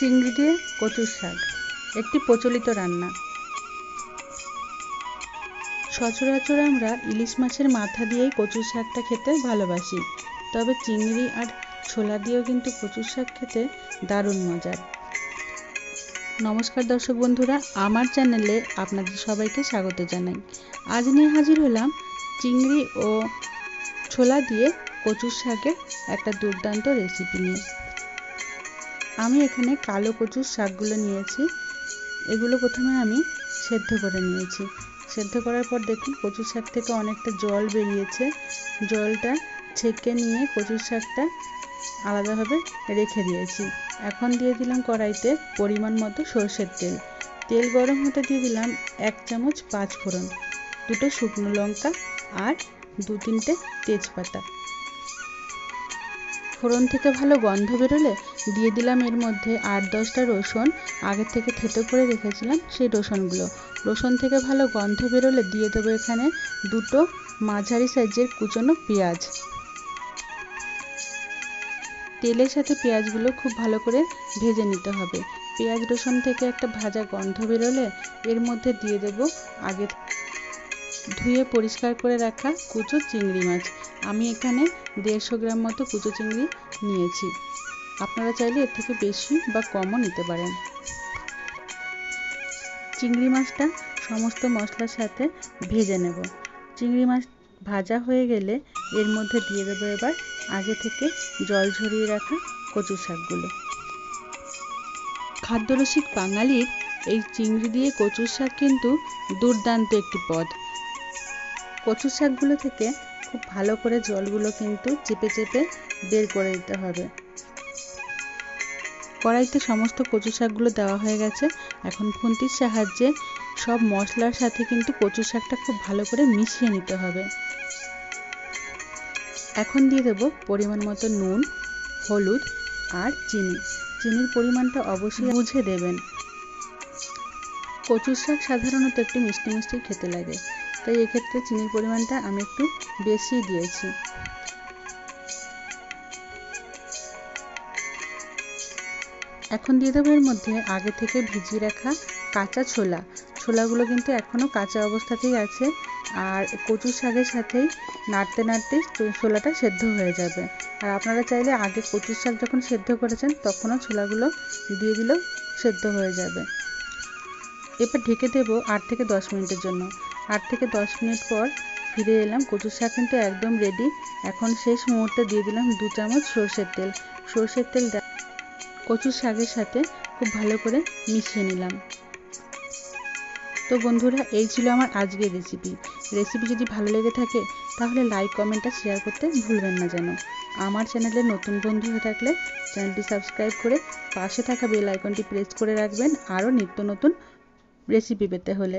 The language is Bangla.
চিংড়ি দিয়ে কচুর শাক। একটি প্রচলিত রান্না। সচরাচর আমরা ইলিশ মাছের মাথা দিয়েই কচুর শাকটা খেতে ভালোবাসি। তবে চিংড়ি আর ছোলা দিয়েও কিন্তু কচুর শাক খেতে দারুণ মজার। নমস্কার দর্শক বন্ধুরা, আমার চ্যানেলে আপনাদের সবাইকে স্বাগত জানাই। আজ নিয়ে হাজির হলাম চিংড়ি ও ছোলা দিয়ে কচুর শাকের একটা দুর্দান্ত রেসিপি নিয়ে। আমি এখানে কালো কচুর শাকগুলো নিয়েছি। এগুলো প্রথমে আমি সেদ্ধ করে নিয়েছি। সেদ্ধ করার পর দেখুন, কচুর শাক থেকে অনেকটা জল বেরিয়েছে। জলটা ছেঁকে নিয়ে কচুর শাকটা আলাদাভাবে রেখে দিয়েছি। এখন দিয়ে দিলাম কড়াইতে পরিমাণ মতো সর্ষের তেল। তেল গরম হতে দিয়ে দিলাম এক চামচ পাঁচ ফোড়ন দুটো শুকনো লঙ্কা আর দু তিনটে তেজপাতা। ফোড়ন থেকে ভালো গন্ধ বেরোলে দিয়ে দিলাম এর মধ্যে আট দশটা রসুন। আগে থেকে থেতো করে রেখেছিলাম সেই রসুনগুলো। রসুন থেকে ভালো গন্ধ বেরোলে দিয়ে দেবো এখানে দুটো মাঝারি সাইজের কুচনো পেঁয়াজ। তেলের সাথে পেঁয়াজগুলো খুব ভালো করে ভেজে নিতে হবে। পেঁয়াজ রসুন থেকে একটা ভাজা গন্ধ বেরোলে এর মধ্যে দিয়ে দেব আগে ধুয়ে পরিষ্কার করে রাখা কুচো চিংড়ি মাছ। আমি এখানে দেড়শো গ্রাম মতো কুচো চিংড়ি নিয়েছি। আপনারা চাইলে এর থেকে বেশি বা কমও নিতে পারেন। চিংড়ি মাছটা সমস্ত মশলার সাথে ভেজে নেব। চিংড়ি মাছ ভাজা হয়ে গেলে এর মধ্যে দিয়ে দেবো এবার আগে থেকে জল ঝরিয়ে রাখা কচু শাকগুলো। খাদ্যরসিক বাঙালির এই চিংড়ি দিয়ে কচুর শাক কিন্তু দুর্দান্ত একটি পদ। কচুর শাকগুলো থেকে খুব ভালো করে জলগুলো কিন্তু চেপে চেপে বের করে দিতে হবে। কড়াইতে সমস্ত কচু শাকগুলো দেওয়া হয়ে গেছে। এখন খুন্তির সাহায্যে সব মশলার সাথে কিন্তু কচু শাকটা খুব ভালো করে মিশিয়ে নিতে হবে। এখন দিয়ে দেবো পরিমাণ মতো নুন, হলুদ আর চিনি। চিনির পরিমাণটা অবশ্যই বুঝে দেবেন। কচুর শাক সাধারণত একটু মিষ্টি মিষ্টি খেতে লাগে। তাই এক্ষেত্রে চিনির পরিমাণটা আমি একটু বেশি দিয়েছি। এখন দিয়ে দেবো এর মধ্যে আগে থেকে ভিজিয়ে রাখা কাঁচা ছোলা। ছোলাগুলো কিন্তু এখনও কাঁচা অবস্থাতেই আছে আর কচু শাকের সাথেই নাড়তে নাড়তে ছোলাটা সেদ্ধ হয়ে যাবে। আর আপনারা চাইলে আগে কচুর শাক যখন সেদ্ধ করেছেন তখনও ছোলাগুলো দিয়ে দিলেও সেদ্ধ হয়ে যাবে। এবার ঢেকে দেবো আট থেকে দশ মিনিটের জন্য। আট থেকে দশ মিনিট পর ফিরে এলাম। কচুর শাক কিন্তু একদম রেডি এখন শেষ মুহূর্তে দিয়ে দিলাম দু চামচ সর্ষের তেল। সর্ষের তেল কচুর শাকের সাথে খুব ভালো করে মিশিয়ে নিলাম। তো বন্ধুরা, এই ছিল আমার আজকের রেসিপি রেসিপি যদি ভালো লেগে থাকে, তাহলে লাইক কমেন্ট আর শেয়ার করতে ভুলবেন না যেন। আমার চ্যানেলে নতুন বন্ধু হয়ে থাকলে চ্যানেলটি সাবস্ক্রাইব করে পাশে থাকা বেল আইকনটি প্রেস করে রাখবেন। আরও নিত্য নতুন রেসিপি পেতে হলে।